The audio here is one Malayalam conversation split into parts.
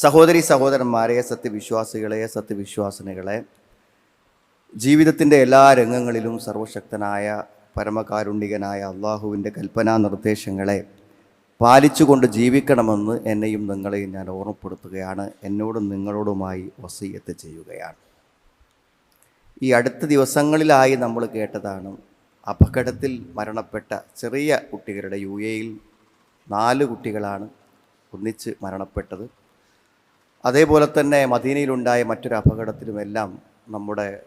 സഹോദരി സഹോദരന്മാരെ സത്യവിശ്വാസികളെ സത്യവിശ്വാസിനികളെ ജീവിതത്തിന്റെ എല്ലാ രംഗങ്ങളിലും സർവശക്തനായ പരമകാരുണികനായ അള്ളാഹുവിന്റെ കൽപ്പനാ നിർദ്ദേശങ്ങളെ പാലിച്ചുകൊണ്ട് ജീവിക്കണമെന്ന് എന്നെയും നിങ്ങളെയും ഞാൻ ഓർമ്മപ്പെടുത്തുകയാണ്. എന്നോടും നിങ്ങളോടുമായി വസീയത്ത് ചെയ്യുകയാണ്. ഈ അടുത്ത ദിവസങ്ങളിലായി നമ്മൾ കേട്ടതാണ് അപകടത്തിൽ മരണപ്പെട്ട ചെറിയ കുട്ടികളുടെ യു എയിൽ നാല് കുട്ടികളാണ് ഒന്നിച്ച് മരണപ്പെട്ടത്. അതേപോലെ തന്നെ മദീനയിലുണ്ടായ മറ്റൊരു അപകടത്തിലുമെല്ലാം നമ്മുടെ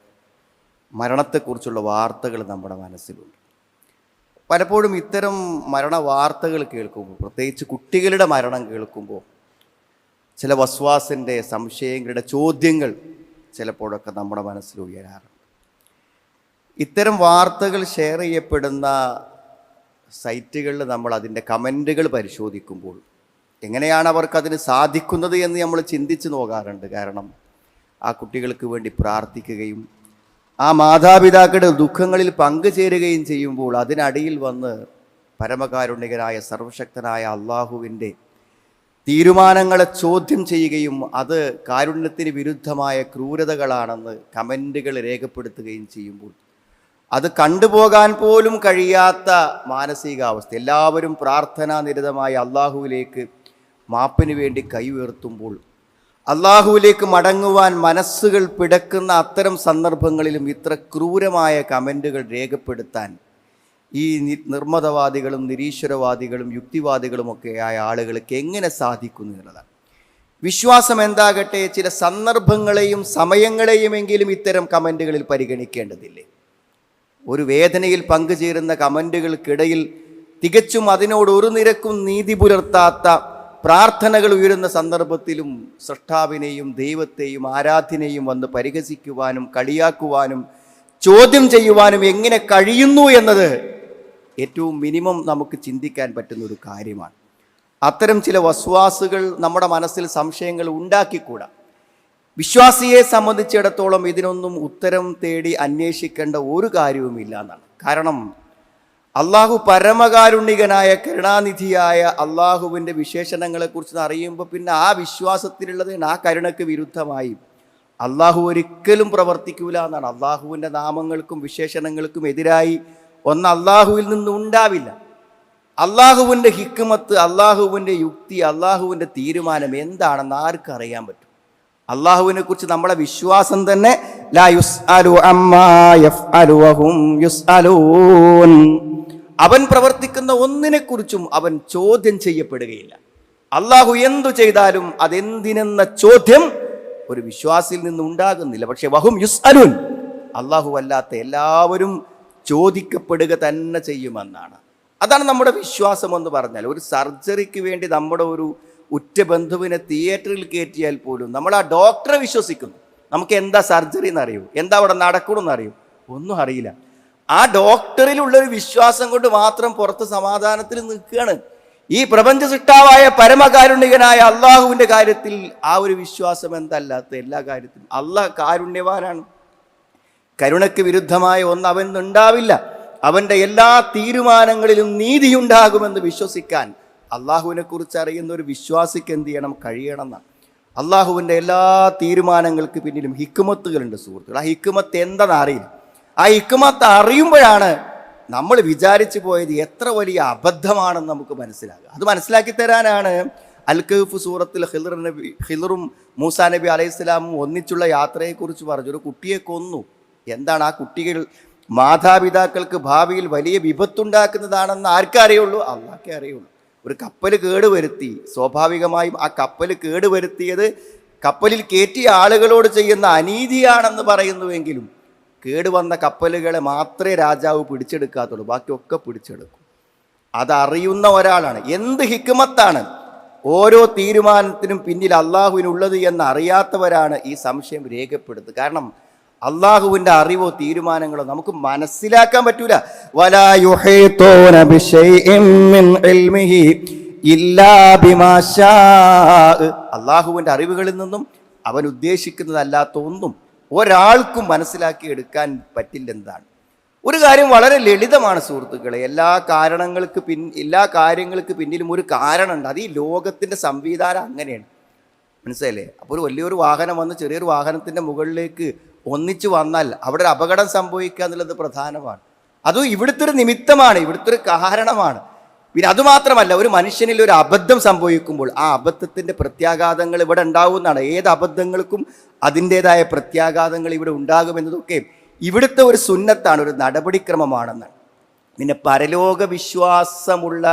മരണത്തെക്കുറിച്ചുള്ള വാർത്തകൾ നമ്മുടെ മനസ്സിലുണ്ട്. പലപ്പോഴും ഇത്തരം മരണ വാർത്തകൾ കേൾക്കുമ്പോൾ പ്രത്യേകിച്ച് കുട്ടികളുടെ മരണം കേൾക്കുമ്പോൾ ചില വസ്വാസിന്റെ സംശയങ്ങളുടെ ചോദ്യങ്ങൾ ചിലപ്പോഴൊക്കെ നമ്മുടെ മനസ്സിൽ ഉയരാറുണ്ട്. ഇത്തരം വാർത്തകൾ ഷെയർ ചെയ്യപ്പെടുന്ന സൈറ്റുകളിൽ നമ്മൾ അതിന്റെ കമന്റുകൾ പരിശോധിക്കുമ്പോൾ എങ്ങനെയാണ് അവർക്ക് അതിന് സാധിക്കുന്നത് എന്ന് നമ്മൾ ചിന്തിച്ച് നോക്കാറുണ്ട്. കാരണം ആ കുട്ടികൾക്ക് വേണ്ടി പ്രാർത്ഥിക്കുകയും ആ മാതാപിതാക്കളുടെ ദുഃഖങ്ങളിൽ പങ്കുചേരുകയും ചെയ്യുമ്പോൾ അതിനടിയിൽ വന്ന് പരമകാരുണികനായ സർവശക്തനായ അള്ളാഹുവിന്റെ തീരുമാനങ്ങളെ ചോദ്യം ചെയ്യുകയും അത് കാരുണ്യത്തിന് വിരുദ്ധമായ ക്രൂരതകളാണെന്ന് കമന്റുകൾ രേഖപ്പെടുത്തുകയും ചെയ്യുമ്പോൾ അത് കണ്ടുപോകാൻ പോലും കഴിയാത്ത മാനസികാവസ്ഥ. എല്ലാവരും പ്രാർത്ഥനാ നിരതമായി അള്ളാഹുവിലേക്ക് മാപ്പിന് വേണ്ടി കൈ ഉയർത്തുമ്പോൾ അള്ളാഹുവിലേക്ക് മടങ്ങുവാൻ മനസ്സുകൾ പിടക്കുന്ന അത്തരം സന്ദർഭങ്ങളിലും ഇത്ര ക്രൂരമായ കമന്റുകൾ രേഖപ്പെടുത്താൻ ഈ നിർമ്മതവാദികളും നിരീശ്വരവാദികളും യുക്തിവാദികളുമൊക്കെ ആയ ആളുകൾക്ക് എങ്ങനെ സാധിക്കുന്നു എന്നുള്ളതാണ്. വിശ്വാസം എന്താകട്ടെ? ചില സന്ദർഭങ്ങളെയും സമയങ്ങളെയുമെങ്കിലും ഇത്തരം കമന്റുകളിൽ പരിഗണിക്കേണ്ടതില്ലേ? ഒരു വേദനയിൽ പങ്കുചേരുന്ന കമന്റുകൾക്കിടയിൽ തികച്ചും അതിനോട് ഒരു നിരക്കും നീതി പുലർത്താത്ത പ്രാർത്ഥനകൾ ഉയരുന്ന സന്ദർഭത്തിലും സൃഷ്ടാവിനെയും ദൈവത്തെയും ആരാധനയും വന്ന് പരിഹസിക്കുവാനും കളിയാക്കുവാനും ചോദ്യം ചെയ്യുവാനും എങ്ങനെ കഴിയുന്നു എന്നത് ഏറ്റവും മിനിമം നമുക്ക് ചിന്തിക്കാൻ പറ്റുന്ന ഒരു കാര്യമാണ്. അത്തരം ചില വസ്വാസുകൾ നമ്മുടെ മനസ്സിൽ സംശയങ്ങൾ ഉണ്ടാക്കിക്കൂടാ. വിശ്വാസിയെ സംബന്ധിച്ചിടത്തോളം ഇതിനൊന്നും ഉത്തരം തേടി അന്വേഷിക്കേണ്ട ഒരു കാര്യവുമില്ല എന്നാണ്. കാരണം അള്ളാഹു പരമകാരുണികനായ കരുണാനിധിയായ അള്ളാഹുവിന്റെ വിശേഷണങ്ങളെക്കുറിച്ച് അറിയുമ്പോൾ പിന്നെ ആ വിശ്വാസത്തിലുള്ളത് ആ കരുണയ്ക്ക് വിരുദ്ധമായി. അള്ളാഹു ഒരിക്കലും പ്രവർത്തിക്കൂല എന്നാണ്. അള്ളാഹുവിന്റെ നാമങ്ങൾക്കും വിശേഷണങ്ങൾക്കും എതിരായി ഒന്ന് അള്ളാഹുവിൽ നിന്നും ഉണ്ടാവില്ല. അള്ളാഹുവിന്റെ ഹിക്കുമത്ത് അള്ളാഹുവിന്റെ യുക്തി അള്ളാഹുവിന്റെ തീരുമാനം എന്താണെന്ന് ആർക്കും അറിയാൻ പറ്റും. അള്ളാഹുവിനെ കുറിച്ച് നമ്മളെ വിശ്വാസം തന്നെ ലാ യുസ്അലു അമ്മാ യഫ്അലു യുസ് യുസ്അലൂൻ. അവൻ പ്രവർത്തിക്കുന്ന ഒന്നിനെക്കുറിച്ചും അവൻ ചോദ്യം ചെയ്യപ്പെടുകയില്ല. അള്ളാഹു എന്തു ചെയ്താലും അതെന്തിനെന്ന ചോദ്യം ഒരു വിശ്വാസിൽ നിന്ന് ഉണ്ടാകുന്നില്ല. പക്ഷെ വഹും യുസ് അരുൺ അള്ളാഹു അല്ലാത്ത എല്ലാവരും ചോദിക്കപ്പെടുക തന്നെ ചെയ്യുമെന്നാണ്. അതാണ് നമ്മുടെ വിശ്വാസം എന്ന് പറഞ്ഞാൽ ഒരു സർജറിക്ക് വേണ്ടി നമ്മുടെ ഒരു ഉറ്റ ബന്ധുവിനെ തിയേറ്ററിൽ കയറ്റിയാൽ പോലും നമ്മൾ ആ ഡോക്ടറെ വിശ്വസിക്കുന്നു. നമുക്ക് എന്താ സർജറി എന്നറിയൂ? എന്താ അവിടെ നടക്കണമെന്നറിയൂ ഒന്നും അറിയില്ല. ആ ഡോക്ടറിലുള്ളൊരു വിശ്വാസം കൊണ്ട് മാത്രം പുറത്ത് സമാധാനത്തിൽ നിൽക്കുകയാണ്. ഈ പ്രപഞ്ച സൃഷ്ടാവായ പരമകാരുണ്യകനായ അള്ളാഹുവിന്റെ കാര്യത്തിൽ ആ ഒരു വിശ്വാസം എന്തല്ലാത്ത എല്ലാ കാര്യത്തിലും. അള്ളാഹ് കാരുണ്യവാനാണ്. കരുണയ്ക്ക് വിരുദ്ധമായ ഒന്ന് അവൻ ഉണ്ടാവില്ല അവന്റെ എല്ലാ തീരുമാനങ്ങളിലും നീതിയുണ്ടാകുമെന്ന് വിശ്വസിക്കാൻ അള്ളാഹുവിനെ കുറിച്ച് അറിയുന്ന ഒരു വിശ്വാസിക്ക് എന്ത് ചെയ്യണം? കഴിയണം എന്നാണ് അള്ളാഹുവിന്റെ എല്ലാ തീരുമാനങ്ങൾക്ക് പിന്നിലും ഹിക്കുമത്തുകളുണ്ട് സുഹൃത്തുക്കൾ ആ ഹിക്കുമത്ത് എന്താണെന്ന് അറിയില്ല. ആ ഇക്കുമത്ത് അറിയുമ്പോഴാണ് നമ്മൾ വിചാരിച്ചു പോയത് എത്ര വലിയ അബദ്ധമാണെന്ന് നമുക്ക് മനസ്സിലാകുക. അത് മനസ്സിലാക്കി തരാനാണ് അൽ സൂറത്തിൽ ഹിലർ നബി ഹിലറും മൂസാ നബി അലൈഹി സ്വലാമും ഒന്നിച്ചുള്ള യാത്രയെക്കുറിച്ച് പറഞ്ഞു ഒരു കുട്ടിയെ കൊന്നു. എന്താണ് ആ കുട്ടികൾ മാതാപിതാക്കൾക്ക് ഭാവിയിൽ വലിയ വിപത്തുണ്ടാക്കുന്നതാണെന്ന് ആർക്കറിയുള്ളൂ അള്ളാഹ്ക്കേ അറിയുള്ളൂ. ഒരു കപ്പൽ കേടുവരുത്തി സ്വാഭാവികമായും ആ കപ്പൽ കേടുവരുത്തിയത് കപ്പലിൽ കയറ്റിയ ആളുകളോട് ചെയ്യുന്ന അനീതിയാണെന്ന് പറയുന്നുവെങ്കിലും കേടുവന്ന കപ്പലുകളെ മാത്രമേ രാജാവ് പിടിച്ചെടുക്കാത്തുള്ളൂ. ബാക്കിയൊക്കെ പിടിച്ചെടുക്കും. അതറിയുന്ന ഒരാളാണ്. എന്ത് ഹിക്കുമത്താണ് ഓരോ തീരുമാനത്തിനും പിന്നിൽ അള്ളാഹുവിനുള്ളത് എന്ന് അറിയാത്തവരാണ് ഈ സംശയം രേഖപ്പെടുത്തുന്നത്. കാരണം അള്ളാഹുവിന്റെ അറിവോ തീരുമാനങ്ങളോ നമുക്ക് മനസ്സിലാക്കാൻ പറ്റൂല. അള്ളാഹുവിന്റെ അറിവുകളിൽ നിന്നും അവൻ ഉദ്ദേശിക്കുന്നതല്ലാത്ത ഒന്നും ഒരാൾക്കും മനസ്സിലാക്കി എടുക്കാൻ പറ്റില്ലെന്താണ് ഒരു കാര്യം വളരെ ലളിതമാണ് സുഹൃത്തുക്കളെ എല്ലാ കാരണങ്ങൾക്ക് പിൻ എല്ലാ കാര്യങ്ങൾക്ക് പിന്നിലും ഒരു കാരണമുണ്ട്. അത് ഈ ലോകത്തിന്റെ സംവിധാനം അങ്ങനെയാണ്. മനസ്സിലായില്ലേ? അപ്പോൾ ഒരു വലിയൊരു വാഹനം വന്ന് ചെറിയൊരു വാഹനത്തിന്റെ മുകളിലേക്ക് ഒന്നിച്ചു വന്നാൽ അവിടെ ഒരു അപകടം സംഭവിക്കുക എന്നുള്ളത് പ്രധാനമാണ്. അതും ഇവിടുത്തെ ഒരു നിമിത്തമാണ് ഇവിടുത്തെ ഒരു കാരണമാണ്. പിന്നെ അതുമാത്രമല്ല ഒരു മനുഷ്യനിൽ ഒരു അബദ്ധം സംഭവിക്കുമ്പോൾ ആ അബദ്ധത്തിന്റെ പ്രത്യാഘാതങ്ങൾ ഇവിടെ ഉണ്ടാകുന്നതാണ് ഏത് അബദ്ധങ്ങൾക്കും അതിന്റേതായ പ്രത്യാഘാതങ്ങൾ ഇവിടെ ഉണ്ടാകുമെന്നതൊക്കെ ഇവിടുത്തെ ഒരു സുന്നത്താണ് ഒരു നടപടിക്രമമാണെന്നാണ് പിന്നെ പരലോക വിശ്വാസമുള്ള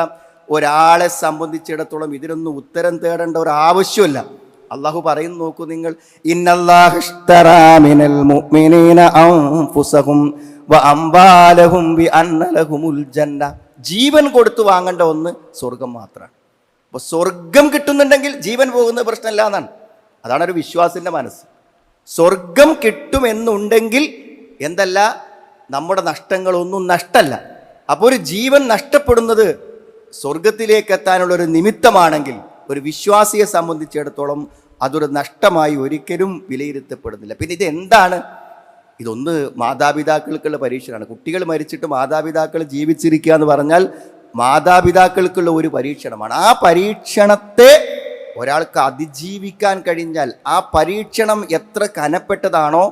ഒരാളെ സംബന്ധിച്ചിടത്തോളം ഇതിനൊന്നും ഉത്തരം തേടേണ്ട ഒരു ആവശ്യമില്ല. അള്ളാഹു പറയുന്നു നോക്കൂ നിങ്ങൾ ഇന്നല്ലാഹു ജീവൻ കൊടുത്തു വാങ്ങേണ്ട ഒന്ന് സ്വർഗം മാത്രമാണ്. അപ്പോൾ സ്വർഗം കിട്ടുന്നുണ്ടെങ്കിൽ ജീവൻ പോകുന്ന പ്രശ്നമല്ല എന്നാണ്. അതാണ് ഒരു വിശ്വാസിന്റെ മനസ്സ്. സ്വർഗം കിട്ടുമെന്നുണ്ടെങ്കിൽ എന്തല്ല? നമ്മുടെ നഷ്ടങ്ങളൊന്നും നഷ്ടമല്ല അപ്പോൾ ഒരു ജീവൻ നഷ്ടപ്പെടുന്നത് സ്വർഗത്തിലേക്ക് എത്താനുള്ള ഒരു നിമിത്തമാണെങ്കിൽ ഒരു വിശ്വാസിയെ സംബന്ധിച്ചിടത്തോളം അതൊരു നഷ്ടമായി ഒരിക്കലും വിലയിരുത്തപ്പെടുന്നില്ല. പിന്നെ ഇത് എന്താണ് ഇതൊന്ന് മാതാപിതാക്കൾക്കുള്ള പരീക്ഷണമാണ് കുട്ടികൾ മരിച്ചിട്ട് മാതാപിതാക്കൾ ജീവിച്ചിരിക്കുക എന്ന് പറഞ്ഞാൽ മാതാപിതാക്കൾക്കുള്ള ഒരു പരീക്ഷണമാണ്. ആ പരീക്ഷണത്തെ ഒരാൾക്ക് അതിജീവിക്കാൻ കഴിഞ്ഞാൽ ആ പരീക്ഷണം എത്ര കനപ്പെട്ടതാണോ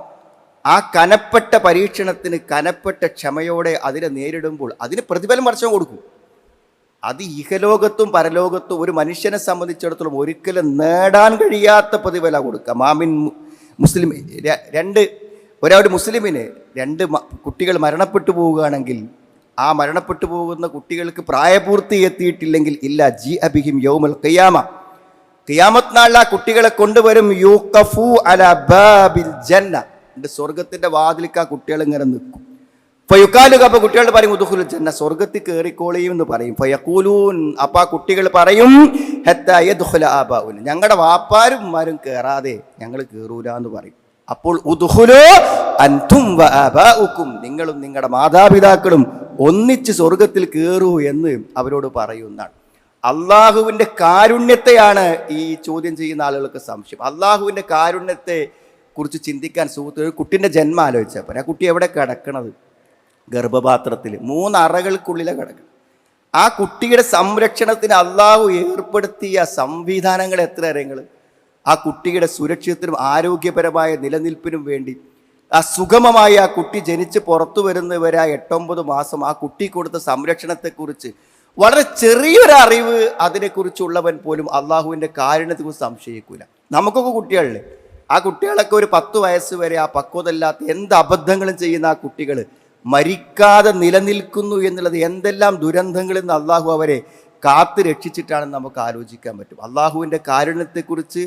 ആ കനപ്പെട്ട പരീക്ഷണത്തിന് കനപ്പെട്ട ക്ഷമയോടെ അതിനെ നേരിടുമ്പോൾ അതിന് പ്രതിഫലം വർഷം കൊടുക്കും. അത് ഇഹലോകത്തും പരലോകത്തും ഒരു മനുഷ്യനെ സംബന്ധിച്ചിടത്തോളം ഒരിക്കലും നേടാൻ കഴിയാത്ത പ്രതിഫല കൊടുക്കുക മാമിൻ മുസ്ലിം രണ്ട് ഒരാളുടെ മുസ്ലിമിന് രണ്ട് കുട്ടികൾ മരണപ്പെട്ടു പോവുകയാണെങ്കിൽ ആ മരണപ്പെട്ടു പോകുന്ന കുട്ടികൾക്ക് പ്രായപൂർത്തി എത്തിയിട്ടില്ലെങ്കിൽ ഇല്ല ജി അബിഹിം യൗമൽ ഖിയാമ. ഖിയാമത്ത് നാളിൽ ആ കുട്ടികളെ കൊണ്ടുവരും യൂഖഫു അല ബാബിൽ ജന്ന. എന്റെ സ്വർഗത്തിന്റെ വാതിലേക്ക് ആ കുട്ടികൾ ഇങ്ങനെ നിൽക്കും. ഫയുക്കാലുക അപ്പൊ കുട്ടികൾ പറയും ഉദുഹുൽ ജന്ന സ്വർഗത്തിൽ കയറിക്കോളിയും എന്ന് പറയും. ഫയക്കൂലൂൻ അപ്പൊ ആ കുട്ടികൾ പറയും ഹെത്തായ ദുഹുല ആബാവുൻ ഞങ്ങളുടെ വാപ്പാരും ഉമ്മാരും കയറാതെ ഞങ്ങൾ കയറൂല എന്ന് പറയും. അപ്പോൾ ഉദുഹുലോ അൻതും വ ആബാഉക്കും നിങ്ങളും നിങ്ങളുടെ മാതാപിതാക്കളും ഒന്നിച്ച് സ്വർഗത്തിൽ കയറൂ എന്ന് അവരോട് പറയുന്നതാണ്. അള്ളാഹുവിന്റെ കാരുണ്യത്തെയാണ് ഈ ചോദ്യം ചെയ്യുന്ന ആളുകൾക്ക് സംശയം. അള്ളാഹുവിന്റെ കാരുണ്യത്തെ കുറിച്ച് ചിന്തിക്കാൻ സുഹൃത്തു കുട്ടിന്റെ ജന്മം ആലോചിച്ചപ്പോൾ ആ കുട്ടി എവിടെ കിടക്കണത്? ഗർഭപാത്രത്തിൽ. മൂന്ന് കിടക്കണം ആ കുട്ടിയുടെ സംരക്ഷണത്തിന് അള്ളാഹു ഏർപ്പെടുത്തിയ സംവിധാനങ്ങൾ എത്ര അറിയങ്ങൾ ആ കുട്ടിയുടെ സുരക്ഷിതത്തിനും ആരോഗ്യപരമായ നിലനിൽപ്പിനും വേണ്ടി ആ സുഗമമായി ആ കുട്ടി ജനിച്ച് പുറത്തു വരുന്നവരെ എട്ടൊമ്പത് മാസം ആ കുട്ടി കൊടുത്ത സംരക്ഷണത്തെക്കുറിച്ച് വളരെ ചെറിയൊരു അറിവ് അതിനെക്കുറിച്ചുള്ളവൻ പോലും അള്ളാഹുവിന്റെ കാരുണ്യത്തെക്കുറിച്ച് സംശയിക്കൂല. നമുക്കൊക്കെ കുട്ടികളിൽ ആ കുട്ടികളൊക്കെ ഒരു പത്ത് വയസ്സ് വരെ ആ പക്വതല്ലാത്ത എന്ത് അബദ്ധങ്ങളും ചെയ്യുന്ന ആ കുട്ടികൾ മരിക്കാതെ നിലനിൽക്കുന്നു എന്നുള്ളത് എന്തെല്ലാം ദുരന്തങ്ങളിൽ നിന്ന് അള്ളാഹു അവരെ കാത്തു രക്ഷിച്ചിട്ടാണെന്ന് നമുക്ക് ആലോചിക്കാൻ പറ്റും. അള്ളാഹുവിന്റെ കാരുണ്യത്തെക്കുറിച്ച്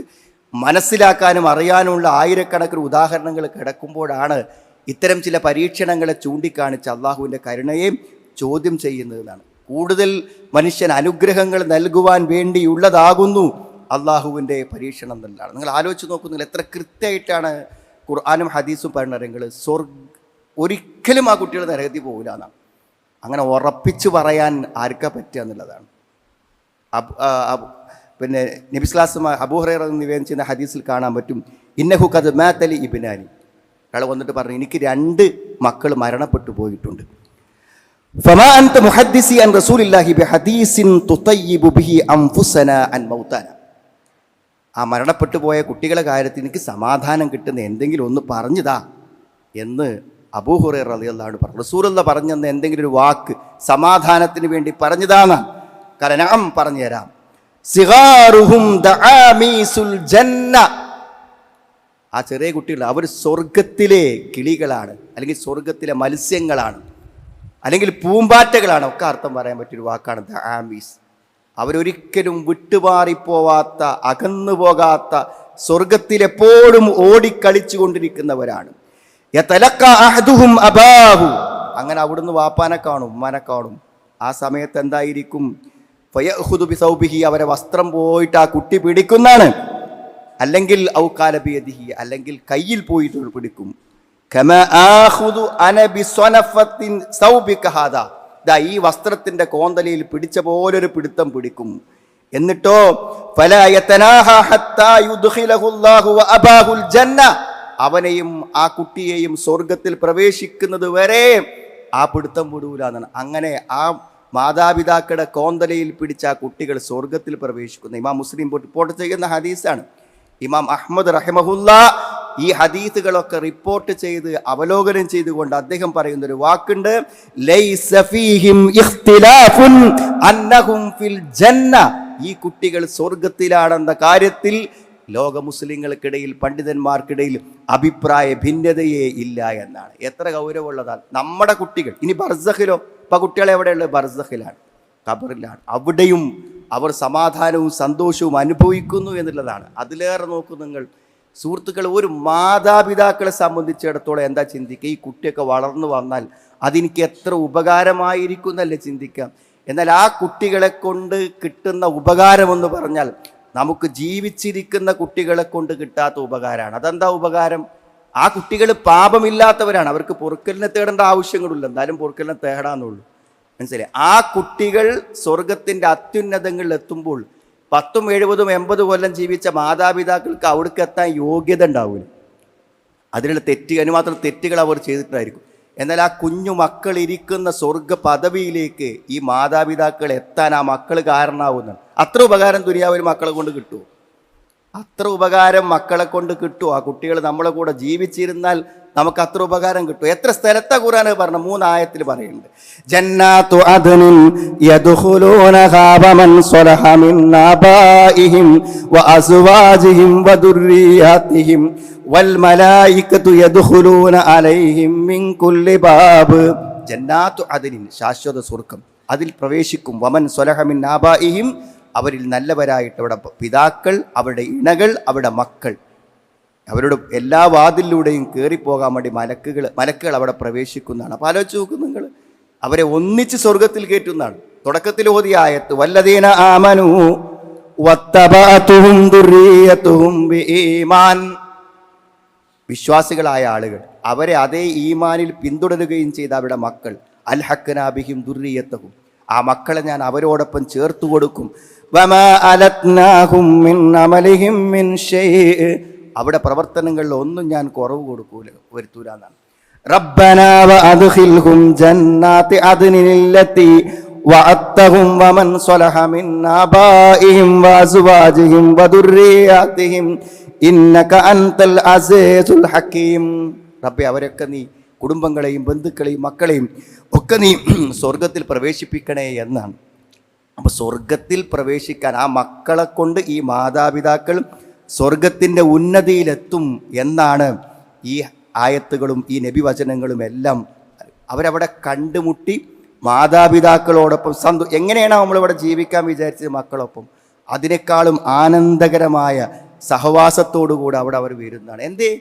മനസ്സിലാക്കാനും അറിയാനുമുള്ള ആയിരക്കണക്കിന് ഉദാഹരണങ്ങൾ കിടക്കുമ്പോഴാണ് ഇത്തരം ചില പരീക്ഷണങ്ങളെ ചൂണ്ടിക്കാണിച്ച് അള്ളാഹുവിന്റെ കരുണയെ ചോദ്യം ചെയ്യുന്നതെന്നാണ്. കൂടുതൽ മനുഷ്യൻ അനുഗ്രഹങ്ങൾ നൽകുവാൻ വേണ്ടിയുള്ളതാകുന്നു അള്ളാഹുവിന്റെ പരീക്ഷണം എന്നുള്ളതാണ്. നിങ്ങൾ ആലോചിച്ച് നോക്കുന്നില്ല എത്ര കൃത്യമായിട്ടാണ് ഖുർആാനും ഹദീസും പറയുന്നത് സ്വർഗ് ഒരിക്കലും ആ കുട്ടികൾ നരകത്തിൽ പോകില്ല എന്നാണ്. അങ്ങനെ ഉറപ്പിച്ച് പറയാൻ ആർക്കാ പറ്റുക എന്നുള്ളതാണ്. പിന്നെ നബിസ്ലാസുമ അബൂഹറ നിവേദനം ചെയ്യുന്ന ഹദീസിൽ കാണാൻ പറ്റും ഇന്നഹു കത് മാത്തലി ഇബിനാനി അയാൾ വന്നിട്ട് പറഞ്ഞു എനിക്ക് രണ്ട് മക്കൾ മരണപ്പെട്ടു പോയിട്ടുണ്ട്. അൻത മുഹദ്ദിസി അൻ റസൂലില്ലാഹി ബിഹദീസിൻ തുതയ്യിബു ബിഹി ആ മരണപ്പെട്ടു പോയ കുട്ടികളെ കാര്യത്തിൽ എനിക്ക് സമാധാനം കിട്ടുന്ന എന്തെങ്കിലും ഒന്ന് പറഞ്ഞുതാ എന്ന് അബൂഹുറേ റളിയല്ലാഹു അൻഹു പറഞ്ഞു. റസൂലുള്ള പറഞ്ഞെന്ന് എന്തെങ്കിലും ഒരു വാക്ക് സമാധാനത്തിന് വേണ്ടി പറഞ്ഞതാന്ന് കരനാം പറഞ്ഞു തരാം ജന്ന. ആ ചെറിയ കുട്ടികൾ അവർ സ്വർഗത്തിലെ കിളികളാണ് അല്ലെങ്കിൽ സ്വർഗത്തിലെ മത്സ്യങ്ങളാണ് അല്ലെങ്കിൽ പൂമ്പാറ്റകളാണ് ഒക്കെ അർത്ഥം പറയാൻ പറ്റിയൊരു വാക്കാണ് ദ ആമീസ് അവരൊരിക്കലും വിട്ടുമാറിപ്പോവാത്ത അകന്നു പോകാത്ത സ്വർഗത്തിലെപ്പോഴും ഓടിക്കളിച്ചു കൊണ്ടിരിക്കുന്നവരാണ് അങ്ങനെ അവിടുന്ന് വാപ്പാനെ കാണും ഉമ്മാനെ കാണും. ആ സമയത്ത് എന്തായിരിക്കും? ഫയഹുദു സൗബിഹി അവരെ വസ്ത്രം പോയിട്ട് ആ കുട്ടി പിടിക്കുന്നതാണ്. അല്ലെങ്കിൽ ഔക്കാലബിയദിഹി അല്ലെങ്കിൽ കയ്യിൽ പോയിട്ട് പിടിക്കും. ഈ വസ്ത്രത്തിന്റെ കോന്തലയിൽ പിടിച്ച പോലൊരു പിടുത്തം പിടിക്കും. എന്നിട്ടോ അവനെയും ആ കുട്ടിയെയും സ്വർഗത്തിൽ പ്രവേശിക്കുന്നത് വരെ ആ പിടുത്തം വിടൂല എന്നാണ്. അങ്ങനെ ആ മാതാപിതാക്കളുടെ കോന്തലയിൽ പിടിച്ച ആ കുട്ടികൾ സ്വർഗത്തിൽ പ്രവേശിക്കുന്നു. ഇമാം മുസ്ലിം റിപ്പോർട്ട് ചെയ്യുന്ന ഹദീസാണ്. ഇമാം അഹമ്മദ് റഹിമഹുല്ല ഈ ഹദീസുകളൊക്കെ റിപ്പോർട്ട് ചെയ്ത് അവലോകനം ചെയ്തുകൊണ്ട് അദ്ദേഹം പറയുന്ന ഒരു വാക്കുണ്ട് ഈ കുട്ടികൾ സ്വർഗത്തിലാണെന്ന കാര്യത്തിൽ ലോക മുസ്ലിങ്ങൾക്കിടയിൽ പണ്ഡിതന്മാർക്കിടയിൽ അഭിപ്രായ ഭിന്നതയേ ഇല്ല എന്നാണ്. എത്ര ഗൗരവമുള്ളതാണ്. നമ്മുടെ കുട്ടികൾ ഇനി ബർസഖിലോ ഇപ്പൊ കുട്ടികൾ എവിടെയുള്ളത്? ബർസഖിലാണ് ഖബറിലാണ്. അവിടെയും അവർ സമാധാനവും സന്തോഷവും അനുഭവിക്കുന്നു എന്നുള്ളതാണ്. അതിലേറെ നോക്കൂ നിങ്ങൾ. സുഹൃത്തുക്കൾ ഒരു മാതാപിതാക്കളെ സംബന്ധിച്ചിടത്തോളം എന്താ ചിന്തിക്കുക? ഈ കുട്ടിയൊക്കെ വളർന്നു വന്നാൽ അതെനിക്ക് എത്ര ഉപകാരമായിരിക്കും എന്നല്ലേ ചിന്തിക്കാം എന്നാൽ ആ കുട്ടികളെ കൊണ്ട് കിട്ടുന്ന ഉപകാരമെന്ന് പറഞ്ഞാൽ നമുക്ക് ജീവിച്ചിരിക്കുന്ന കുട്ടികളെ കൊണ്ട് കിട്ടാത്ത ഉപകാരമാണ്. അതെന്താ ഉപകാരം? ആ കുട്ടികൾ പാപമില്ലാത്തവരാണ്. അവർക്ക് പൊറുക്കലിനെ തേടേണ്ട ആവശ്യങ്ങളില്ല എന്തായാലും പൊറുക്കലിനെ തേടാന്നുള്ളൂ. മനസ്സിലായി? ആ കുട്ടികൾ സ്വർഗത്തിന്റെ അത്യുന്നതങ്ങളിൽ എത്തുമ്പോൾ പത്തും എഴുപതും എൺപത് കൊല്ലം ജീവിച്ച മാതാപിതാക്കൾക്ക് അവിടേക്ക് എത്താൻ യോഗ്യത ഉണ്ടാവില്ല അതിനുള്ള തെറ്റ് അതിന് മാത്രം തെറ്റുകൾ അവർ ചെയ്തിട്ടായിരിക്കും. എന്നാൽ ആ കുഞ്ഞു മക്കൾ ഇരിക്കുന്ന സ്വർഗ പദവിയിലേക്ക് ഈ മാതാപിതാക്കൾ എത്താൻ ആ മക്കൾ കാരണമാവുന്നതാണ് അത്ര ഉപകാരം തുരിയാവൊരു മക്കളെ കൊണ്ട് കിട്ടുമോ അത്ര ഉപകാരം മക്കളെ കൊണ്ട് കിട്ടും ആ കുട്ടികൾ നമ്മളെ കൂടെ ജീവിച്ചിരുന്നാൽ നമുക്ക് അത്ര ഉപകാരം കിട്ടും എത്ര സ്ഥലത്തെ ഖുറാന് പറഞ്ഞു മൂന്നായത്തിൽ പറയുന്നുണ്ട്. ജന്നാത്തു അദ്നിൻ അലൈഹിം മിൻ കുല്ലി ബാബ്. ശാശ്വത സ്വർഗം. അതിൽ പ്രവേശിക്കും. വമൻ സ്വലഹ മിൻ അവരിൽ നല്ലവരായിട്ട് അവിടെ പിതാക്കൾ അവരുടെ ഇണകൾ അവരുടെ മക്കൾ. അവരുടെ എല്ലാ വാതിലൂടെയും കയറിപ്പോകാൻ വേണ്ടി മലക്കുകൾ മലക്കുകൾ അവിടെ പ്രവേശിക്കുന്നതാണ്. അപ്പോൾ ആലോചിച്ച് നോക്കും നിങ്ങൾ. അവരെ ഒന്നിച്ച് സ്വർഗത്തിൽ കയറ്റുന്നതാണ്. തുടക്കത്തിൽ ഓതിയ ആയത്ത് വല്ലതീന ആമനു വിശ്വാസികളായ ആളുകൾ അവരെ അതേ ഈമാനിൽ പിന്തുടരുകയും ചെയ്ത അവരുടെ മക്കൾ അൽ ഹക്കനാബിഹിം ദുർരിയത്തഹും ആ മക്കളെ ഞാൻ അവരോടൊപ്പം ചേർത്ത് കൊടുക്കും. അവിടെ പ്രവർത്തനങ്ങളിൽ ഒന്നും ഞാൻ കുറവ് കൊടുക്കൂല വരുത്തൂല എന്നാണ് റബ്ബനാവ റബ്ബെ അവരൊക്കെ നീ കുടുംബങ്ങളെയും ബന്ധുക്കളെയും മക്കളെയും ഒക്കെ നീ സ്വർഗത്തിൽ പ്രവേശിപ്പിക്കണേ എന്നാണ്. അപ്പോൾ സ്വർഗത്തിൽ പ്രവേശിക്കാൻ ആ മക്കളെ കൊണ്ട് ഈ മാതാപിതാക്കൾ സ്വർഗത്തിന്റെ ഉന്നതിയിലെത്തും എന്നാണ് ഈ ആയത്തുകളും ഈ നബിവചനങ്ങളും എല്ലാം. അവരവിടെ കണ്ടുമുട്ടി മാതാപിതാക്കളോടൊപ്പം സന്തോ എങ്ങനെയാണ് നമ്മളിവിടെ ജീവിക്കാൻ വിചാരിച്ചത് മക്കളൊപ്പം? അതിനേക്കാളും ആനന്ദകരമായ സഹവാസത്തോടുകൂടി അവിടെ അവർ വരുന്നതാണ്. എന്തേ?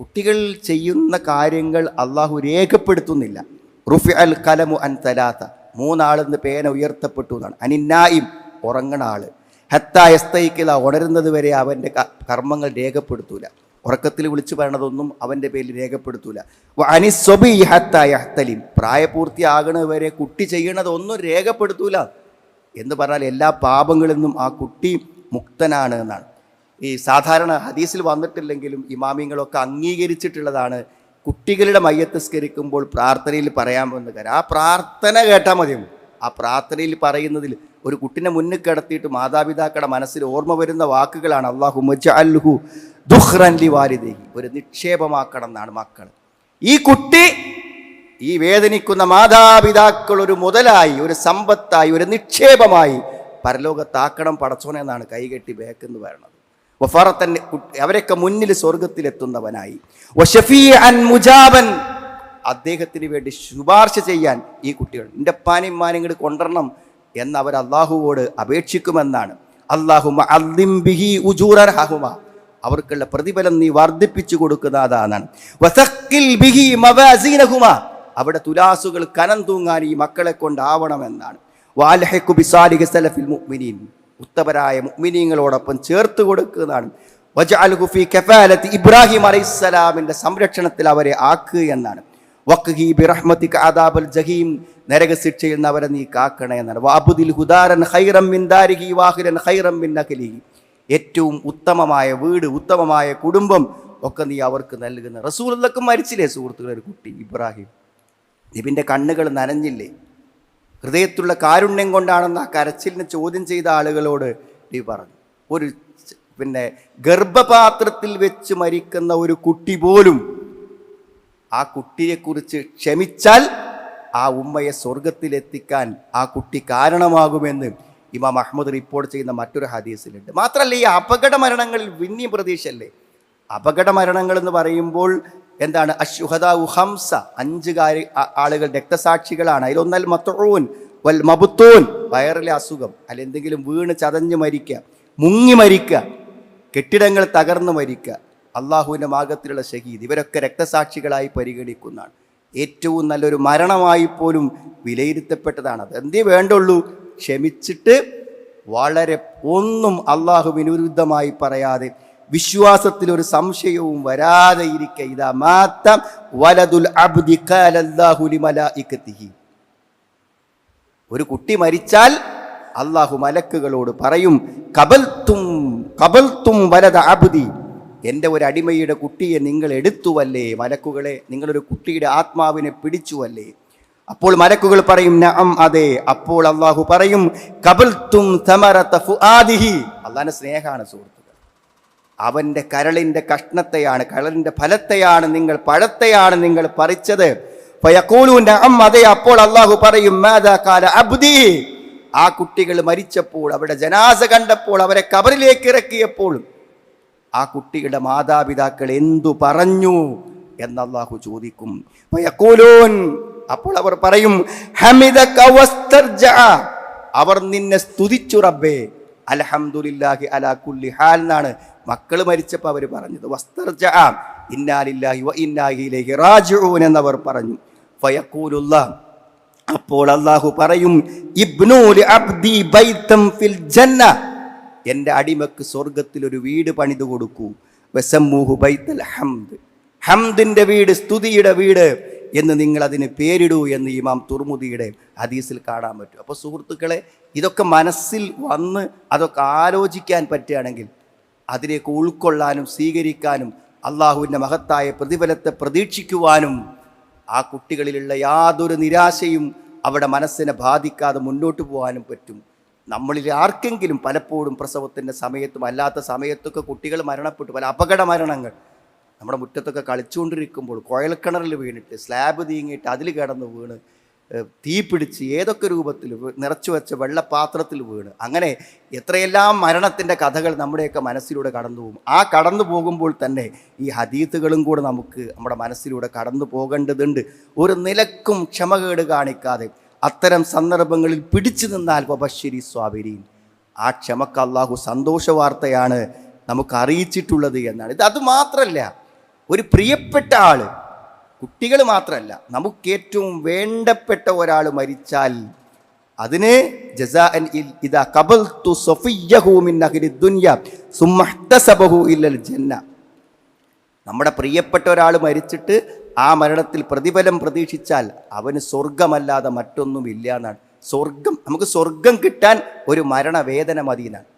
കുട്ടികൾ ചെയ്യുന്ന കാര്യങ്ങൾ അള്ളാഹു രേഖപ്പെടുത്തുന്നില്ല. റുഫി അൽ കലമു അൻ തലാത്ത മൂന്നാളെന്ന് പേന ഉയർത്തപ്പെട്ടു എന്നാണ്. അനിന്നായും ഉറങ്ങണ ആൾ. ഹത്തായസ്തയിക്കില ഉണരുന്നത് വരെ അവന്റെ കർമ്മങ്ങൾ രേഖപ്പെടുത്തൂല. ഉറക്കത്തിൽ വിളിച്ചു പറയണതൊന്നും അവന്റെ പേരിൽ രേഖപ്പെടുത്തൂല. അനിസ്വബി ഹത്തായഹത്തലിം പ്രായപൂർത്തിയാകണത് വരെ കുട്ടി ചെയ്യണതൊന്നും രേഖപ്പെടുത്തൂല. എന്ന് പറഞ്ഞാൽ എല്ലാ പാപങ്ങളിൽ നിന്നും ആ കുട്ടി മുക്തനാണ് എന്നാണ്. ഈ സാധാരണ ഹദീസിൽ വന്നിട്ടില്ലെങ്കിലും ഇമാമിങ്ങളൊക്കെ അംഗീകരിച്ചിട്ടുള്ളതാണ് കുട്ടികളുടെ മയ്യത്ത് സ്കരിക്കുമ്പോൾ പ്രാർത്ഥനയിൽ പറയാൻ പോകുന്ന കാര്യം ആ പ്രാർത്ഥന കേട്ടാൽ മതിയും ആ പ്രാർത്ഥനയിൽ പറയുന്നതിൽ ഒരു കുട്ടിനെ മുന്നിൽ കിടത്തിയിട്ട് മാതാപിതാക്കളുടെ മനസ്സിൽ ഓർമ്മ വരുന്ന വാക്കുകളാണ് അള്ളാഹു മജ്അൽഹു ദുഹ്റൻ ലി വാലിദേഹി ഒരു നിക്ഷേപമാക്കണം എന്നാണ് മക്കൾ. ഈ കുട്ടി ഈ വേദനിക്കുന്ന മാതാപിതാക്കൾ ഒരു മുതലായി ഒരു സമ്പത്തായി ഒരു നിക്ഷേപമായി പരലോകത്താക്കണം പടച്ചോനെന്നാണ് കൈകെട്ടി ബേക്കെന്ന് പറയണത്. വഫറത്തൻ അവരൊക്കെ മുന്നിൽ സ്വർഗത്തിലെത്തുന്നവനായി മുജാബൻ. അദ്ദേഹത്തിന് വേണ്ടി ശുപാർശ ചെയ്യാൻ ഈ കുട്ടികൾ എന്റെ പാനിയും മാനും ഇങ്ങോട്ട് കൊണ്ടുവരണം എന്ന് അവർ അള്ളാഹുവോട് അപേക്ഷിക്കുമെന്നാണ്. അള്ളാഹു അവർക്കുള്ള പ്രതിഫലം നീ വർദ്ധിപ്പിച്ചു കൊടുക്കുന്നതാണ് അവിടെ തുലാസുകൾ കനം തൂങ്ങാൻ ഈ മക്കളെ കൊണ്ടാവണമെന്നാണ്. വാൽഹെക്കു ബിസാലിഹി സലഫിൽ മുഅ്മിനീൻ. ഉത്തമരായ മുഗ്മിനീങ്ങളോടൊപ്പം ചേർത്ത് കൊടുക്കുന്നതാണ് വജഅൽഹു ഫീ കഫാലത്തി ഇബ്രാഹിം അലൈഹിസ്സലാമിന്റെ സംരക്ഷണത്തിൽ അവരെ ആക്കുക എന്നാണ്. വഖ്ഹി ബിറഹ്മതിക കാദാബൽ ജഹീം നരക ശിക്ഷയിൽ നിന്ന് അവരെ നീ കാക്കണേ എന്നാണ്. വാബുദിൽ ഹുദാരൻ ഖൈറം മിൻ ദാരിഹി വാഹിരൻ ഖൈറം മിൻ നഖലിഹി. ഏറ്റവും ഉത്തമമായ വീട് ഉത്തമമായ കുടുംബം ഒക്കെ നീ അവർക്ക് നൽകുന്ന. റസൂലൊക്കെ മരിച്ചില്ലേ സുഹൃത്തുക്കളെ? ഒരു കുട്ടി ഇബ്രാഹിം. നിബിന്റെ കണ്ണുകൾ നനഞ്ഞില്ലേ? ഹൃദയത്തിലുള്ള കാരുണ്യം കൊണ്ടാണെന്ന് ആ കരച്ചിലിനെ ചോദ്യം ചെയ്ത ആളുകളോട് നബി പറഞ്ഞു. ഒരു പിന്നെ ഗർഭപാത്രത്തിൽ വെച്ച് മരിക്കുന്ന ഒരു കുട്ടി പോലും ആ കുട്ടിയെക്കുറിച്ച് ക്ഷമിച്ചാൽ ആ ഉമ്മയെ സ്വർഗത്തിലെത്തിക്കാൻ ആ കുട്ടി കാരണമാകുമെന്ന് ഇമാം അഹമ്മദ് റിപ്പോർട്ട് ചെയ്യുന്ന മറ്റൊരു ഹദീസിലുണ്ട്. മാത്രമല്ല ഈ അപകട മരണങ്ങളിൽ പിന്നെയും പ്രതീക്ഷയല്ലേ? അപകട മരണങ്ങൾ എന്ന് പറയുമ്പോൾ എന്താണ്? അശുഹദ ഹംസ അഞ്ച് കാര്യ ആളുകൾ രക്തസാക്ഷികളാണ്. അതിലൊന്നൽ മത്തൂൻ വൽ മബുത്തൂൻ വയറിലെ അസുഖം. അല്ല എന്തെങ്കിലും വീണ് ചതഞ്ഞ് മരിക്കുക മുങ്ങി മരിക്കുക കെട്ടിടങ്ങൾ തകർന്നു മരിക്കുക അള്ളാഹുവിന്റെ മാർഗത്തിലുള്ള ഷഹീദ്. ഇവരൊക്കെ രക്തസാക്ഷികളായി പരിഗണിക്കുന്നതാണ്. ഏറ്റവും നല്ലൊരു മരണമായി പോലും വിലയിരുത്തപ്പെട്ടതാണ്. അത് എന്തേ വേണ്ടുള്ളൂ? ക്ഷമിച്ചിട്ട് വളരെ ഒന്നും അള്ളാഹു വിനുരുദ്ധമായി പറയാതെ വിശ്വാസത്തിൽ ഒരു സംശയവും വരാതെ ഇരിക്കെ. ഇതാ മാത്തം വലതുൽ അബ്ദി ഒരു കുട്ടി മരിച്ചാൽ അള്ളാഹു മലക്കുകളോട് പറയും കബൽത്തും കബൽത്തും വലത അബ്ദി. എന്റെ ഒരു അടിമയുടെ കുട്ടിയെ നിങ്ങൾ എടുത്തുവല്ലേ? മലക്കുകളെ നിങ്ങളൊരു കുട്ടിയുടെ ആത്മാവിനെ പിടിച്ചുവല്ലേ? അപ്പോൾ മലക്കുകൾ പറയും നഅം അതെ. അപ്പോൾ അള്ളാഹു പറയും കബൽത്തും സമരത്ത ഫുആദിഹി. അള്ളാഹിന്റെ സ്നേഹമാണ് സുഹൃത്തുക്കൾ അവന്റെ കരളിന്റെ കഷ്ണത്തെയാണ് കരളിന്റെ ഫലത്തെയാണ് നിങ്ങൾ പഴത്തെയാണ് നിങ്ങൾ പറിച്ചത്. അതെ അപ്പോൾ അള്ളാഹു പറയും അബ്ദി. ആ കുട്ടികൾ മരിച്ചപ്പോൾ അവരുടെ ജനാസ കണ്ടപ്പോൾ അവരെ കബറിലേക്ക് ഇറക്കിയപ്പോൾ ആ കുട്ടിയുടെ മാതാപിതാക്കൾ എന്തു പറഞ്ഞു എന്ന് അള്ളാഹു ചോദിക്കും. അപ്പോൾ അവർ പറയും അവർ നിന്നെ സ്തുതിച്ചു റബ്ബേ. അൽഹംദുലില്ലാഹി അലാ കുല്ലി ഹാൽ എന്നാണ് മക്കൾ മരിച്ചപ്പോൾ അവർ പറഞ്ഞത് വസ്തർജ ഇന്നാലില്ലാഹി വ ഇന്നാഹിയിലേക്ക് റാജിഊൻ എന്നവർ പറഞ്ഞു. ഫയക്കൂലുള്ള അപ്പോൾ അള്ളാഹു പറയും ഇബ്നു ലി അബ്ദി ബൈത്തം ഫിൽ ജന്ന എന്റെ അടിമക്ക് സ്വർഗത്തിൽ ഒരു വീട് പണിതു കൊടുക്കൂ വസമ്മൂഹു ബൈത്തൽ ഹംദ് ഹംദിന്റെ വീട് സ്തുതിയുടെ വീട് എന്ന് നിങ്ങൾ അതിന് പേരിടൂ എന്ന് ഇമാം തുർമുദിയുടെ ഹദീസിൽ കാണാൻ പറ്റും. അപ്പോൾ സുഹൃത്തുക്കളെ ഇതൊക്കെ മനസ്സിൽ വന്ന് അതൊക്കെ ആലോചിക്കാൻ പറ്റുകയാണെങ്കിൽ അതിലേക്ക് ഉൾക്കൊള്ളാനും സ്വീകരിക്കാനും അള്ളാഹുവിന്റെ മഹത്തായ പ്രതിഫലത്തെ പ്രതീക്ഷിക്കുവാനും ആ കുട്ടികളിലുള്ള യാതൊരു നിരാശയും അവിടെ മനസ്സിനെ ബാധിക്കാതെ മുന്നോട്ട് പോകാനും പറ്റും. നമ്മളിൽ ആർക്കെങ്കിലും പലപ്പോഴും പ്രസവത്തിന്റെ സമയത്തും അല്ലാത്ത സമയത്തൊക്കെ കുട്ടികൾ മരണപ്പെട്ടു. പല അപകട മരണങ്ങൾ. നമ്മുടെ മുറ്റത്തൊക്കെ കളിച്ചുകൊണ്ടിരിക്കുമ്പോൾ കുഴൽക്കിണറിൽ വീണിട്ട് സ്ലാബ് തീങ്ങിയിട്ട് അതിൽ കിടന്ന് വീണ് തീ പിടിച്ച് ഏതൊക്കെ രൂപത്തിൽ നിറച്ചു വെച്ച വെള്ളപാത്രത്തിൽ വീണ്. അങ്ങനെ എത്രയെല്ലാം മരണത്തിന്റെ കഥകൾ നമ്മുടെയൊക്കെ മനസ്സിലൂടെ കടന്നു പോകും. ആ കടന്നു പോകുമ്പോൾ തന്നെ ഈ ഹദീത്തുകളും കൂടെ നമുക്ക് നമ്മുടെ മനസ്സിലൂടെ കടന്നു പോകേണ്ടതുണ്ട്. ഒരു നിലക്കും ക്ഷമകേട് കാണിക്കാതെ അത്തരം സന്ദർഭങ്ങളിൽ പിടിച്ചു നിന്നാൽ ബബശ്ശേരി സ്വാബിരീൻ. ആ ക്ഷമക്ക് അള്ളാഹു സന്തോഷ വാർത്തയാണ് നമുക്ക് അറിയിച്ചിട്ടുള്ളത് എന്നാണ്. ഇത് അതുമാത്രമല്ല ഒരു പ്രിയപ്പെട്ട ആൾ കുട്ടികൾ മാത്രമല്ല നമുക്കേറ്റവും വേണ്ടപ്പെട്ട ഒരാൾ മരിച്ചാൽ അതിന് ഇല്ലൽ ജന്ന. നമ്മുടെ പ്രിയപ്പെട്ട ഒരാൾ മരിച്ചിട്ട് ആ മരണത്തിൽ പ്രതിഫലം പ്രതീക്ഷിച്ചാൽ അവന് സ്വർഗമല്ലാതെ മറ്റൊന്നുമില്ല എന്നാണ്. സ്വർഗം നമുക്ക് സ്വർഗം കിട്ടാൻ ഒരു മരണവേദന മതി എന്നാണ്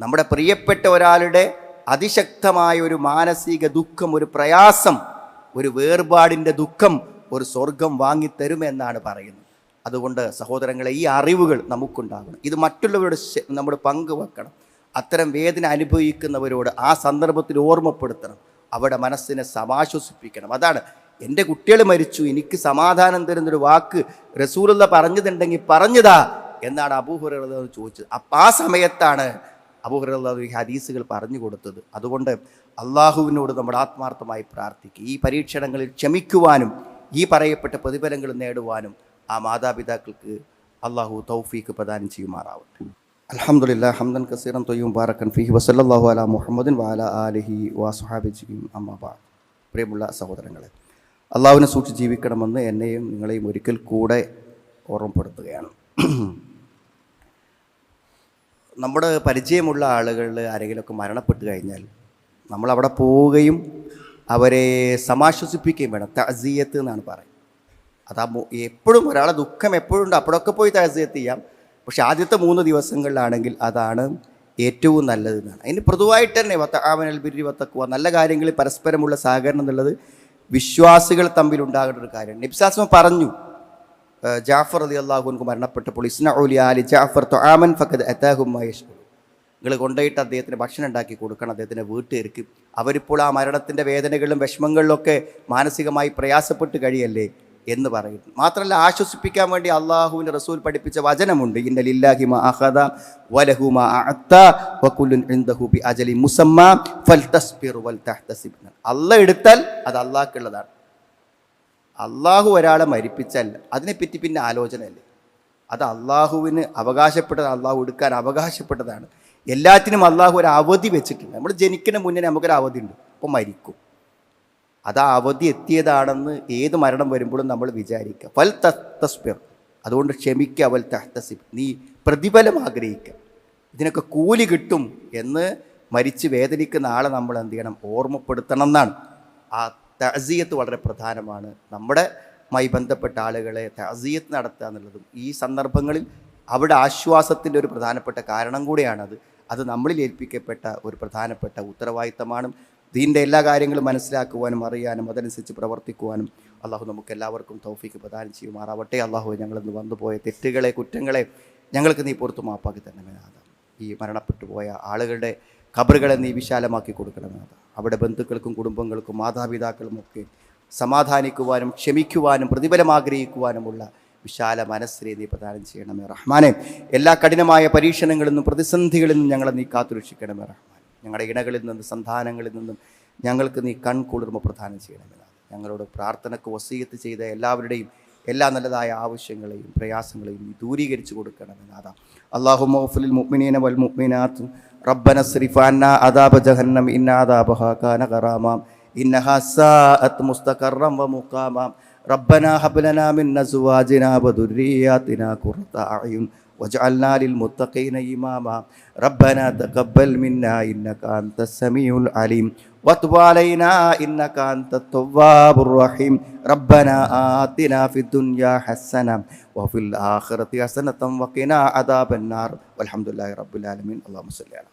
നമ്മുടെ പ്രിയപ്പെട്ട ഒരാളുടെ അതിശക്തമായ ഒരു മാനസിക ദുഃഖം ഒരു പ്രയാസം ഒരു വേർപാടിന്റെ ദുഃഖം ഒരു സ്വർഗം വാങ്ങിത്തരുമെന്നാണ് പറയുന്നത്. അതുകൊണ്ട് സഹോദരങ്ങളെ ഈ അറിവുകൾ നമുക്കുണ്ടാകണം. ഇത് മറ്റുള്ളവരുടെ നമ്മൾ പങ്കുവെക്കണം. അത്തരം വേദന അനുഭവിക്കുന്നവരോട് ആ സന്ദർഭത്തിൽ ഓർമ്മപ്പെടുത്തണം. അവിടെ മനസ്സിനെ സമാശ്വസിപ്പിക്കണം. അതാണ് എന്റെ കുട്ടികൾ മരിച്ചു എനിക്ക് സമാധാനം തരുന്നൊരു വാക്ക് റസൂലുള്ള പറഞ്ഞതുണ്ടെങ്കിൽ പറഞ്ഞതാ എന്നാണ് അബൂഹുറ ചോദിച്ചത്. അപ്പം ആ സമയത്താണ് അബൂഹുറ ഈ ഹദീസുകൾ പറഞ്ഞു കൊടുത്തത്. അതുകൊണ്ട് അള്ളാഹുവിനോട് നമ്മൾ ആത്മാർത്ഥമായി പ്രാർത്ഥിക്കുക ഈ പരീക്ഷണങ്ങളിൽ ക്ഷമിക്കുവാനും ഈ പറയപ്പെട്ട പ്രതിഫലങ്ങൾ നേടുവാനും ആ മാതാപിതാക്കൾക്ക് അള്ളാഹു തൗഫീക്ക് പ്രദാനം ചെയ്യുമാറാവട്ടെ. അലഹമുല്ലാ ഹംദൻ കസീറൻ തൊയ്യും ബാറക്കൻ ഫിഹി വസല്ലല്ലാഹു അല മുഹമ്മദിൻ വാല അലഹി വാസുഹാബിജിയും അമ്മാബാ പ്രിയമുള്ള സഹോദരങ്ങളെ അള്ളാഹുവിനെ സൂക്ഷിച്ച് ജീവിക്കണമെന്ന് എന്നെയും നിങ്ങളെയും ഒരിക്കൽ കൂടെ ഓർമ്മപ്പെടുത്തുകയാണ്. നമ്മുടെ പരിചയമുള്ള ആളുകൾ ആരെങ്കിലുമൊക്കെ മരണപ്പെട്ട് കഴിഞ്ഞാൽ നമ്മൾ നമ്മളവിടെ പോവുകയും അവരെ സമാശ്വസിപ്പിക്കുകയും വേണം. തസീയത്ത് എന്നാണ് പറയുന്നത്. അതാ എപ്പോഴും ഒരാളെ ദുഃഖം എപ്പോഴും ഉണ്ട് അപ്പോഴൊക്കെ പോയി തഹസീയത്ത് ചെയ്യാം. പക്ഷേ ആദ്യത്തെ മൂന്ന് ദിവസങ്ങളിലാണെങ്കിൽ അതാണ് ഏറ്റവും നല്ലതെന്നാണ് അതിന് പൊതുവായിട്ട് തന്നെ വത്ത ആവനൽ ബിരി വത്തക്കുക നല്ല കാര്യങ്ങളിൽ പരസ്പരമുള്ള സഹകരണം എന്നുള്ളത് വിശ്വാസികൾ തമ്മിലുണ്ടാകേണ്ട ഒരു കാര്യമാണ് നിബ്സാസ്മ പറഞ്ഞു ജാഫർ അലി അള്ളാഹുൻക്ക് മരണപ്പെട്ടപ്പോൾ ഇസ്ന അലി ജാഫർ തൊആമൻ ഫഖദ് അത്താഹും മഹേഷ് നിങ്ങൾ കൊണ്ടുപോയിട്ട് അദ്ദേഹത്തിന് ഭക്ഷണം ഉണ്ടാക്കി കൊടുക്കണം. അദ്ദേഹത്തിന്റെ വീട്ടുകാർക്ക് അവരിപ്പോൾ ആ മരണത്തിന്റെ വേദനകളിലും വിഷമങ്ങളിലൊക്കെ മാനസികമായി പ്രയാസപ്പെട്ട് കഴിയല്ലേ എന്ന് പറയുന്നു മാത്രമല്ല ആശ്വസിപ്പിക്കാൻ വേണ്ടി അള്ളാഹുവിന്റെ റസൂൽ പഠിപ്പിച്ച വചനമുണ്ട്. ഇന്നലില്ലാഹി മാ അഖദ വലഹു മാ അഅത്ത വകുല്ലുൻ ഇൻദഹു ബി അജലി മുസമ്മ അല്ല എടുത്താൽ അത് അള്ളാഹ്ക്കുള്ളതാണ്. അള്ളാഹു ഒരാളെ മരിപ്പിച്ചാൽ അതിനെപ്പറ്റി പിന്നെ ആലോചനയല്ലേ. അത് അള്ളാഹുവിന് അവകാശപ്പെട്ടത് അള്ളാഹു എടുക്കാൻ അവകാശപ്പെട്ടതാണ്. എല്ലാത്തിനും അള്ളാഹു ഒരു അവധി വെച്ചിട്ടുണ്ട്. നമ്മൾ ജനിക്കുന്ന മുന്നേ നമുക്കൊരു അവധി ഉണ്ട്. അപ്പോൾ മരിക്കും. അത് ആ അവധി എത്തിയതാണെന്ന് ഏത് മരണം വരുമ്പോഴും നമ്മൾ വിചാരിക്കുക. വൽ തസ്പിർ അതുകൊണ്ട് ക്ഷമിക്കുക. വൽ തഹ്തസിബ് നീ പ്രതിഫലം ആഗ്രഹിക്കുക. ഇതിനൊക്കെ കൂലി കിട്ടും എന്ന് മരിച്ച് വേദനിക്കുന്ന ആളെ നമ്മൾ എന്ത് ചെയ്യണം? ഓർമ്മപ്പെടുത്തണം എന്നാണ്. ആ തസീയത്ത് വളരെ പ്രധാനമാണ്. നമ്മുടെ മായി ബന്ധപ്പെട്ട ആളുകളെ തഹസീയത്ത് നടത്തുക എന്നുള്ളതും ഈ സന്ദർഭങ്ങളിൽ അവിടെ ആശ്വാസത്തിന്റെ ഒരു പ്രധാനപ്പെട്ട കാരണം കൂടിയാണത്. അത് നമ്മളിൽ ഏൽപ്പിക്കപ്പെട്ട ഒരു പ്രധാനപ്പെട്ട ഉത്തരവാദിത്തമാണ്. ദീന്റെ എല്ലാ കാര്യങ്ങളും മനസ്സിലാക്കുവാനും അറിയാനും അതനുസരിച്ച് പ്രവർത്തിക്കുവാനും അള്ളാഹു നമുക്ക് എല്ലാവർക്കും തൗഫീക്ക് പ്രദാനം ചെയ്യുമാറാവട്ടെ. അള്ളാഹു ഞങ്ങളിന്ന് വന്നുപോയ തെറ്റുകളെ കുറ്റങ്ങളെ ഞങ്ങൾക്ക് നീ പുറത്തു മാപ്പാക്കി തന്നെ ഈ മരണപ്പെട്ടു പോയ ആളുകളുടെ ഖബറുകളെ നീ വിശാലമാക്കി കൊടുക്കണമേ അവിടെ ബന്ധുക്കൾക്കും കുടുംബങ്ങൾക്കും മാതാപിതാക്കളും ഒക്കെ സമാധാനിക്കുവാനും ക്ഷമിക്കുവാനും പ്രതിഫലം ആഗ്രഹിക്കുവാനുമുള്ള വിശാല മനസ്സിനെ നീ പ്രദാനം ചെയ്യണമേ റഹ്മാനെ. എല്ലാ കഠിനമായ പരീക്ഷണങ്ങളിൽ നിന്നും പ്രതിസന്ധികളിൽ നിന്നും ഞങ്ങളെ നീ കാത്തുരക്ഷിക്കണമേ റഹ്മാൻ ഞങ്ങളുടെ ഇണകളിൽ നിന്നും സന്താനങ്ങളിൽ നിന്നും ഞങ്ങൾക്ക് നീ കൺകുളിർമ പ്രദാനം ചെയ്യണമേ ഞങ്ങളോട് പ്രാർത്ഥനക്ക് വസീയത്ത് ചെയ്ത എല്ലാവരുടെയും എല്ലാ നല്ലതായ ആവശ്യങ്ങളെയും പ്രയാസങ്ങളെയും ദൂരീകരിച്ചു കൊടുക്കണമെന്നാഥ അള്ളാഹു മൗഫുലിൽ മുഅ്മിനീന വൽ മുഅ്മിനാത്ത് ربنا اصرف عنا عذاب جهنم إن عذابها كان غراما إنها ساءت مستقرا ومقاما ربنا هب لنا من أزواجنا وذرياتنا قرة أعين واجعلنا للمتقين اماما ربنا تقبل منا انك انت السميع العليم وتب علينا انك انت التواب الرحيم ربنا آتنا في الدنيا حسنه وفي الاخره حسنه وقنا عذاب النار والحمد لله رب العالمين اللهم صل على